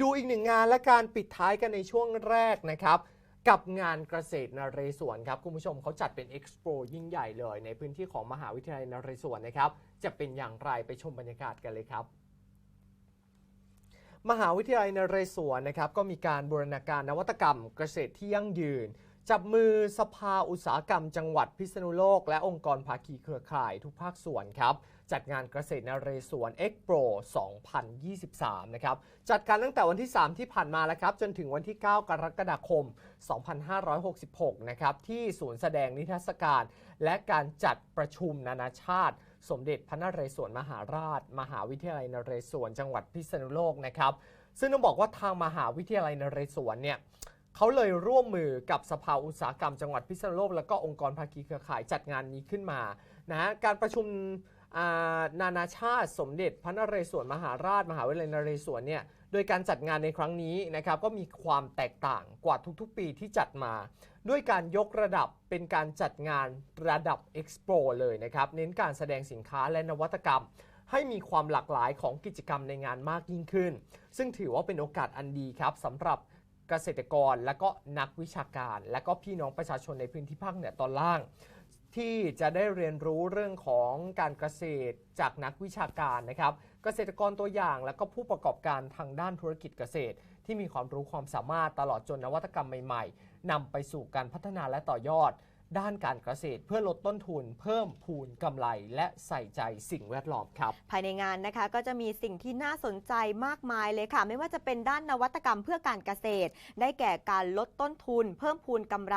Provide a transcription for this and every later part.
ดูอีกหนึ่งงานและการปิดท้ายกันในช่วงแรกนะครับ กับงานเกษตรนเรศวรครับ คุณผู้ชมเขาจัดเป็นเอ็กซ์โปยิ่งใหญ่เลย ในพื้นที่ของมหาวิทยาลัยนเรศวรนะครับ จะเป็นอย่างไรไปชมบรรยากาศกันเลยครับมหาวิทยาลัยนเรศวรนะครับก็มีการบูรณาการนวัตกรรมเกษตรที่ยั่งยืน จับมือสภาอุตสาหกรรม จังหวัดพิษณุโลก และองค์กรภาคีเครือข่ายทุกภาคส่วนครับ จัดงานเกษตรนเรศวรเอ็กโปร2023 นะครับ จัดการตั้งแต่วันที่ 3 ที่ผ่านมาแล้วครับ จนถึงวันที่ 9 กรกฎาคม 2566 นะครับ ที่ศูนย์แสดงนิทรรศการ และการจัดประชุมนานาชาติ สมเด็จพระนเรศวรมหาราช มหาวิทยาลัยนเรศวรจังหวัดพิษณุโลกนะครับ ซึ่งต้องบอกว่าทางมหาวิทยาลัยนเรศวรเนี่ยเขาเลยร่วมมือกับสภาอุตสาหกรรมจังหวัดพิษณุโลก แล้วก็องค์กรภาคีเครือข่ายจัดงานนี้ขึ้นมานะฮะการประชุม นานาชาติสมเด็จพระนเรศวรมหาราชมหาวิทยาลัยนเรศวรเนี่ยโดยการจัดงานในครั้งนี้นะครับก็มีความแตกต่างกว่าทุกๆ ปีที่จัดมา ด้วยการยกระดับเป็นการจัดงานระดับเอ็กซ์โปเลยนะครับเน้นการแสดงสินค้าและนวัตกรรม ให้มีความหลากหลายของกิจกรรมในงานมากยิ่งขึ้น ซึ่งถือว่าเป็นโอกาสอันดีครับสำหรับเกษตรกรและก็นักวิชาการ และก็พี่น้องประชาชนในพื้นที่ภาคเหนือตอนล่าง ที่จะได้เรียนรู้เรื่องของการเกษตรจากนักวิชาการนะครับ เกษตรกรตัวอย่างและก็ผู้ประกอบการทางด้านธุรกิจเกษตร ที่มีความรู้ความสามารถตลอดจนนวัตกรรมใหม่ ๆนำไปสู่การพัฒนาและต่อยอด ด้านการเกษตร เพื่อลดต้นทุน เพิ่มพูนกำไร และใส่ใจสิ่งแวดล้อมครับ ภายในงานนะคะก็จะมีสิ่งที่น่าสนใจมากมายเลยค่ะ ไม่ว่าจะเป็นด้านนวัตกรรมเพื่อการเกษตร ได้แก่การลดต้นทุน เพิ่มพูนกำไร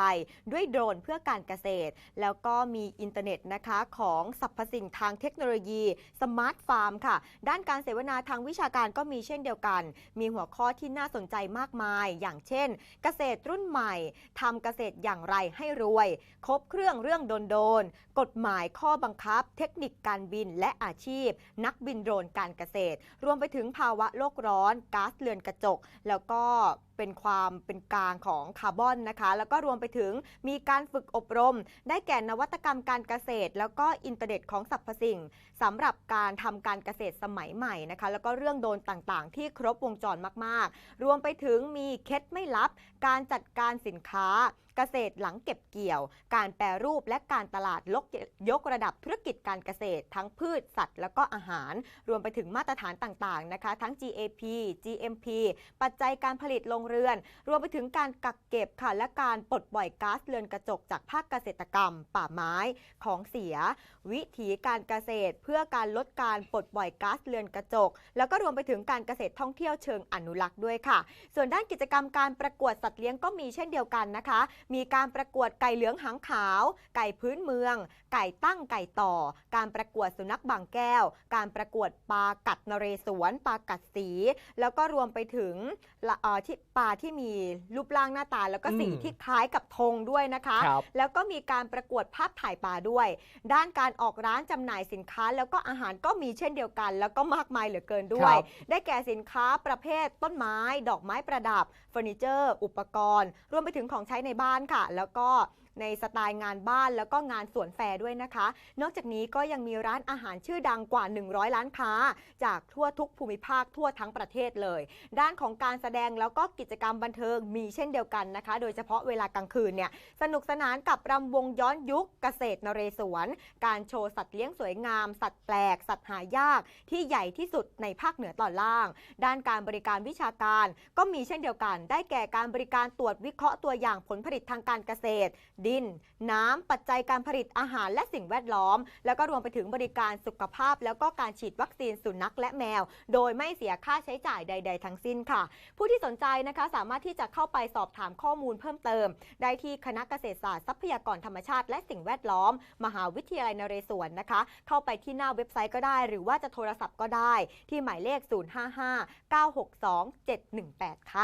ด้วยโดรนเพื่อการเกษตร แล้วก็มีอินเทอร์เน็ตนะคะของสรรพสิ่งทางเทคโนโลยีสมาร์ทฟาร์มค่ะ ด้านการเสวนาทางวิชาการก็มีเช่นเดียวกัน มีหัวข้อที่น่าสนใจมากมาย อย่างเช่น เกษตรรุ่นใหม่ทำเกษตรอย่างไรให้รวยครบเครื่องเรื่องโดนๆกฎหมายข้อบังคับ เทคนิคการบินและอาชีพ นักบินโดรนการเกษตร รวมไปถึงภาวะโลกร้อนก๊าซเรือนกระจก แล้วก็เป็นความเป็นกลางของคาร์บอนนะคะ แล้วก็รวมไปถึงมีการฝึกอบรม ได้แก่นวัตกรรมการเกษตร แล้วก็อินเทอร์เน็ตของสรรพสิ่งสำหรับการทำการเกษตรสมัยใหม่นะคะ แล้วก็เรื่องโดนต่างๆ ที่ครบวงจรมากๆ รวมไปถึงมีเคล็ดไม่ลับ การจัดการสินค้า เกษตรหลังเก็บเกี่ยว การแปรรูปและการตลาดลกยกระดับธุรกิจการเกษตร ทั้งพืชสัตว์ แล้วก็อาหาร รวมไปถึงมาตรฐานต่างๆนะคะ ทั้ง GAP GMP ปัจจัยการผลิตโรงเรือน รวมไปถึงการกักเก็บค่ะและการปลดปล่อยก๊าซเรือนกระจกจากภาคเกษตรกรรม ป่าไม้ของเสีย วิถีการเกษตร เพื่อการลดการปลดปล่อยก๊าซเรือนกระจก แล้วก็รวมไปถึงการเกษตรท่องเที่ยวเชิงอนุรักษ์ด้วยค่ะ ส่วนด้านกิจกรรมการประกวดสัตว์เลี้ยงก็มีเช่นเดียวกันนะคะมีการประกวดไก่เหลืองหางขาว ไก่พื้นเมือง ไก่ตั้งไก่ต่อ การประกวดสุนัขบางแก้ว การประกวดปลากัดนเรศวรปลากัดสี แล้วก็รวมไปถึงละเอ่อที่ปลาที่มีรูปร่างหน้าตา แล้วก็สีอืมที่คล้ายกับธงด้วยนะคะครับแล้วก็มีการประกวดภาพถ่ายปลาด้วย ด้านการออกร้านจำหน่ายสินค้า แล้วก็อาหารก็มีเช่นเดียวกัน แล้วก็มากมายเหลือเกินด้วยครับได้แก่สินค้าประเภทต้นไม้ ดอกไม้ประดับเฟอร์นิเจอร์ อุปกรณ์ รวมไปถึงของใช้ในบ้านานค่ะ แล้วก็ ในสไตล์งานบ้านแล้วก็งานสวนแฟร์ด้วยนะคะ นอกจากนี้ก็ยังมีร้านอาหารชื่อดังกว่า 100ร้านค้า จากทั่วทุกภูมิภาคทั่วทั้งประเทศเลย ด้านของการแสดงแล้วก็กิจกรรมบันเทิงมีเช่นเดียวกันนะคะ โดยเฉพาะเวลากลางคืนเนี่ยสนุกสนานกับรำวงย้อนยุคเกษตรนเรศวร การโชว์สัตว์เลี้ยงสวยงาม สัตว์แปลก สัตว์หายาก ที่ใหญ่ที่สุดในภาคเหนือตอนล่าง ด้านการบริการวิชาการก็มีเช่นเดียวกัน ได้แก่การบริการตรวจวิเคราะห์ตัวอย่างผลผลิตทางการเกษตรดิน น้ำปัจจัยการผลิตอาหารและสิ่งแวดล้อม แล้วก็รวมไปถึงบริการสุขภาพ แล้วก็การฉีดวัคซีนสุนัขและแมว โดยไม่เสียค่าใช้จ่ายใด ๆ ทั้งสิ้นค่ะ ผู้ที่สนใจนะคะสามารถที่จะเข้าไปสอบถามข้อมูลเพิ่มเติม ได้ที่คณะเกษตรศาสตร์ทรัพยากรธรรมชาติและสิ่งแวดล้อม มหาวิทยาลัยนเรศวรนะคะ เข้าไปที่หน้าเว็บไซต์ก็ได้ หรือว่าจะโทรศัพท์ก็ได้ ที่หมายเลข 055 962 718 ค่ะ